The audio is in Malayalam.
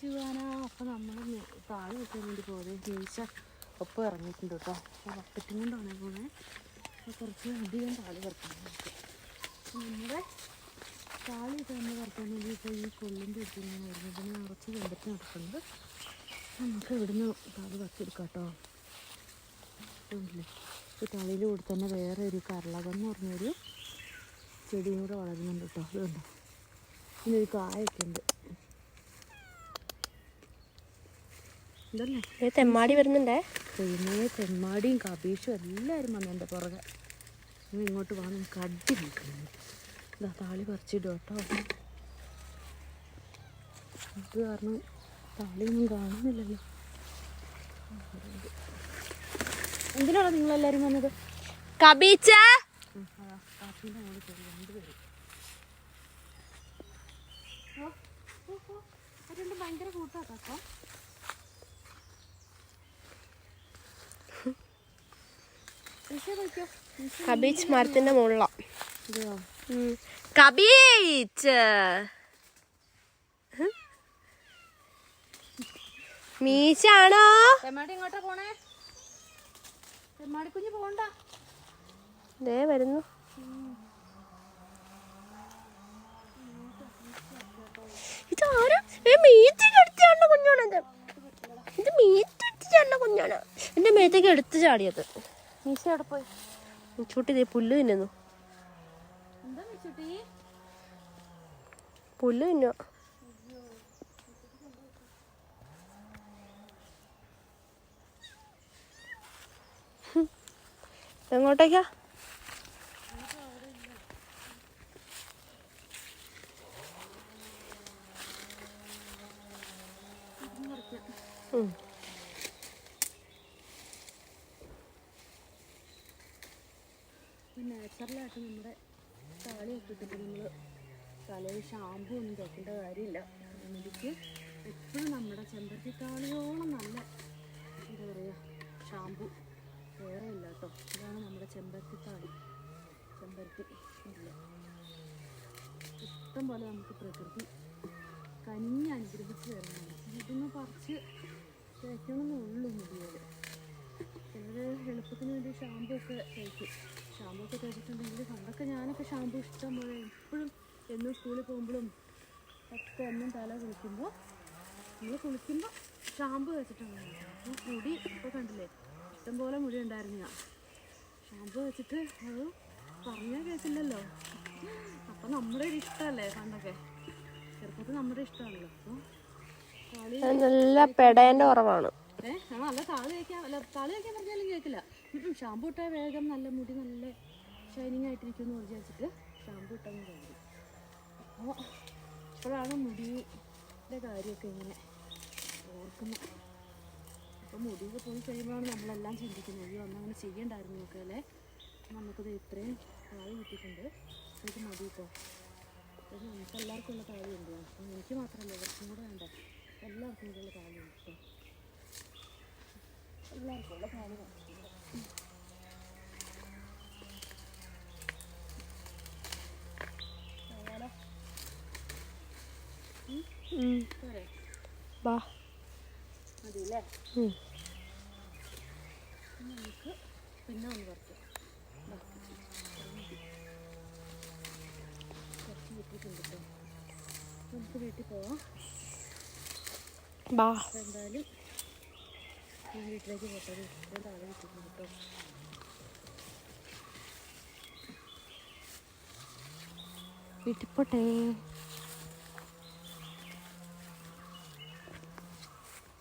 ചെയ്യാനാ? അപ്പം നമ്മൾ താഴെ വെക്കാൻ വേണ്ടി പോകുന്നത് മീശ ഒപ്പം ഇറങ്ങിയിട്ടുണ്ട് കേട്ടോ. അപ്പോൾ ബക്കറ്റും കൊണ്ടാണ് പോണേ. അപ്പോൾ കുറച്ച് അധികം താഴെ പറിക്കാൻ നമ്മുടെ താളിയൊക്കെ തന്നെ പറിക്കാൻ വേണ്ടി ഇപ്പോൾ ഈ കൊള്ളിന്റെ അടുത്ത് ഇങ്ങനെ വരുന്നത്. നിറച്ച് ചെമ്പരത്തി നടക്കുന്നത്. നമുക്ക് ഇവിടുന്ന് താളി പറിച്ചെടുക്കാം കേട്ടോ. ഇല്ലേ ഈ തളിയിൽ തന്നെ വേറെ ഒരു കരളകം എന്ന് പറഞ്ഞൊരു ചെടിയും കൂടെ വളരുന്നുണ്ട് കേട്ടോ. അതുകൊണ്ട് ഒരു കായൊക്കെ ഉണ്ട്. ഇതല്ലേ തെമ്മാടി വരുന്നുണ്ടേ? പിന്നെ തെമ്മാടിയും കബീഷും എല്ലാവരും വന്നു എന്റെ പുറകെ. നിങ്ങൾ ഇങ്ങോട്ട് വാ നമുക്ക് അടി നിൽക്കുന്നു ഇതാ താളി പറിച്ചിടും കേട്ടോ. അത് കാരണം താളിയൊന്നും കാണുന്നില്ലല്ലോ. എന്തിനാണോ നിങ്ങളെല്ലാവരും വന്നത്? കബീച്ച? ഭയങ്കര കാപ്പീന്റെ കബീച്ച് മരത്തിന്റെ മുള്ള കബീച്ച് തെമ്മാടി ഇങ്ങോട്ടാ പോണേ. കുഞ്ഞ് പോണ്ട. ദേ വരുന്നു. ഇതാരാ? കുഞ്ഞാണത്. ഇത് കുഞ്ഞാണ്. എന്റെ മേത്തേക്ക് എടുത്തു ചാടിയത്. മീശ അവിടെ പോയി? ചൂട്ടി പുല്ല് തിന്നുന്നു. പുല്ല് തിന്നോ. എങ്ങോട്ടേക്കാ? ഉം. നാച്ചുറലായിട്ട് നമ്മുടെ താളിയൊക്കെ ഇട്ടിട്ട് നമ്മൾ തലയിൽ ഷാമ്പു ഒന്നും തേക്കേണ്ട കാര്യമില്ല. എനിക്ക് എപ്പോഴും നമ്മുടെ ചെമ്പരത്തി താളിയോളം നല്ല എന്താ പറയുക ഷാമ്പു വേറെ ഇല്ല കേട്ടോ. ഇതാണ് നമ്മുടെ ചെമ്പരത്തി താളി ചെമ്പരത്തി ഇഷ്ടം പോലെ നമുക്ക് പ്രകൃതി കനിഞ്ഞ് അനുഗ്രഹിച്ച് തരുന്നതാണ്. ഇതൊന്ന് പറിച്ച് തേക്കണമെന്നേ ഉള്ളൂ മുടിയോട് എളുപ്പത്തിന് വേണ്ടി ഷാമ്പു ഒക്കെ തേക്കും ഷാമ്പു ഒക്കെ തേച്ചിട്ടുണ്ടെങ്കിൽ പണ്ടൊക്കെ ഞാനൊക്കെ ഷാമ്പു ഇഷ്ടം പോലെ എപ്പോഴും എന്നും സ്കൂളിൽ പോകുമ്പോഴും ഒക്കെ എന്നും തല കുളിക്കുമ്പോൾ നമ്മൾ കുളിക്കുമ്പോൾ ഷാമ്പു വെച്ചിട്ടുണ്ടായിരുന്നു അപ്പോൾ മുടി ഇപ്പോൾ കണ്ടില്ലേ ഇഷ്ടംപോലെ മുടി ഉണ്ടായിരുന്നു ഞാൻ. ഷാമ്പു വെച്ചിട്ട് അത് പറഞ്ഞാൽ കേട്ടില്ലല്ലോ. അപ്പം നമ്മുടെ ഒരു ഇഷ്ടമല്ലേ പണ്ടൊക്കെ. ചെറുപ്പത്തിൽ നമ്മുടെ ഇഷ്ടമാണല്ലോ. അപ്പോൾ നല്ല പെടേന്റെ കുറവാണ്. ഏ? ആ നല്ല താളി വയ്ക്കാൻ അല്ല താളി വയ്ക്കാൻ പറഞ്ഞാലും കേൾക്കില്ല ഷാമ്പു ഇട്ടാൽ വേഗം നല്ല മുടി നല്ല ഷൈനിങ് ആയിട്ടിരിക്കും എന്ന് വിചാരിച്ചിട്ട് ഷാമ്പു ഇട്ടങ്ങ് കഴുകി അപ്പോൾ ഇപ്പോഴാണ് മുടിയുടെ കാര്യമൊക്കെ ഇങ്ങനെ ഓർക്കുന്നത്. അപ്പോൾ മുടിയൊക്കെ പോയി കഴിയുമ്പോഴാണ് നമ്മളെല്ലാം ചിന്തിക്കുന്നത്. അയ്യോ അന്ന് അങ്ങനെ ചെയ്യണ്ടായിരുന്നു ഒക്കെ അല്ലേ? നമുക്കത് ഇത്രയും താഴെ കിട്ടിയിട്ടുണ്ട്. ഇത് മതി ഇത് നമുക്ക് എല്ലാവർക്കും ഉള്ള താഴെയുണ്ട് എനിക്ക് മാത്രമല്ല കുറച്ചും കൂടെ വേണ്ട. എല്ലാവർക്കും ഉള്ള താഴെയുണ്ട് കേട്ടോ എല്ലാവർക്കും ഉള്ള താഴെ പോരെ ബാ. നമുക്ക് പിന്നെ ഒന്ന് വീട്ടിൽ പോവാം ബാ എന്തായാലും വീട്ടിലേക്ക് പോട്ടത് ഞാൻ താഴെ കേട്ടോ. വീട്ടിൽ പോട്ടെ.